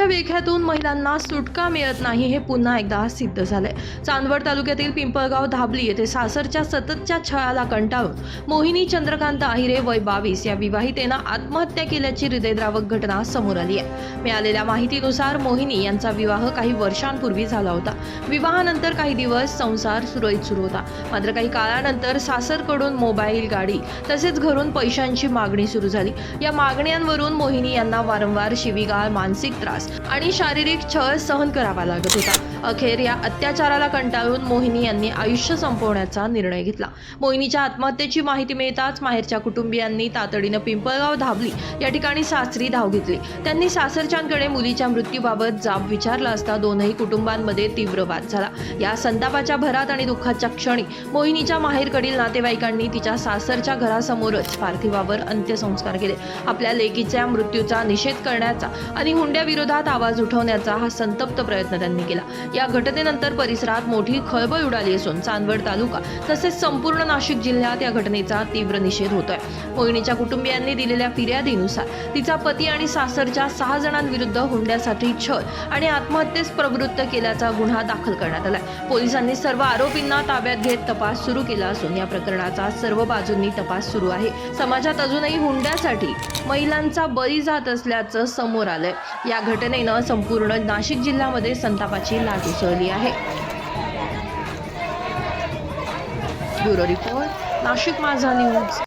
विळख्यातून महिलांना सुटका मिळत नाही हे पुन्हा एकदा सिद्ध झालंय. चांदवड तालुक्यातील पिंपळगाव धाबली येथे सासरच्या सततच्या छळाला कंटाळून मोहिनी चंद्रकांत आहिरे वय बावीस या विवाहितेनं आत्महत्या केल्याची हृदयद्रावक घटना समोर आली आहे. मिळालेल्या माहितीनुसार मोहिनी यांचा विवाह काही वर्षांपूर्वी झाला होता. विवाहानंतर काही दिवस संसार सुरळीत सुरू होता. मात्र काही काळानंतर सासरकडून मोबाईल गाडी तसेच घरून पैशांची मागणी सुरू झाली. या मागण्यांवरून मोहिनी यांना वारंवार शिवीगाळ मानसिक त्रास आणि शारीरिक छळ सहन करावा लागत होता. अखेर या अत्याचाराला कंटाळून मोहिनी यांनी आयुष्य संपवण्याचा निर्णय घेतला. मोहिनीच्या आत्महत्येची माहिती मिळताच माहेरच्या कुटुंबियांनी तातडीनं पिंपळगाव धाबली या ठिकाणी सासरी धाव घेतली. त्यांनी सासरच्यांकडे मुलीच्या मृत्यूबाबत जाब विचारला असता दोनही कुटुंबांमध्ये तीव्र वाद झाला. या संतापाच्या भरात आणि दुःखाच्या क्षणी मोहिनीच्या माहेरकडील नातेवाईकांनी तिच्या सासरच्या घरासमोरच पार्थिवावर अंत्यसंस्कार केले. आपल्या लेकीच्या मृत्यूचा निषेध करण्याचा आणि हुंड्याविरोधात आवाज उठवण्याचा हा संतप्त प्रयत्न त्यांनी केला. या घटनेनंतर परिसरात मोठी खळबळ उडाली असून चांदवड तालुका तसेच संपूर्ण नाशिक जिल्ह्यात या घटनेचा तीव्र निषेध होतोय. मोहिनीच्या कुटुंबियांनी दिलेल्या फिर्यादीनुसार तिचा पती आणि सासरच्या सहा जणांविरुद्ध हुंड्यासाठी छळ आणि आत्महत्येस प्रवृत्त केल्याचा गुन्हा दाखल करण्यात आलाय. पोलिसांनी सर्व आरोपींना ताब्यात घेत तपास सुरू केला असून या प्रकरणाचा सर्व बाजूंनी तपास सुरू आहे. समाजात अजूनही हुंड्यासाठी महिलांचा बळी जात असल्याचं समोर आलंय. या घटनेनं संपूर्ण नाशिक जिल्ह्यामध्ये संतापाची लाट उसळली आहे. ब्युरो रिपोर्ट नाशिक माझा न्यूज.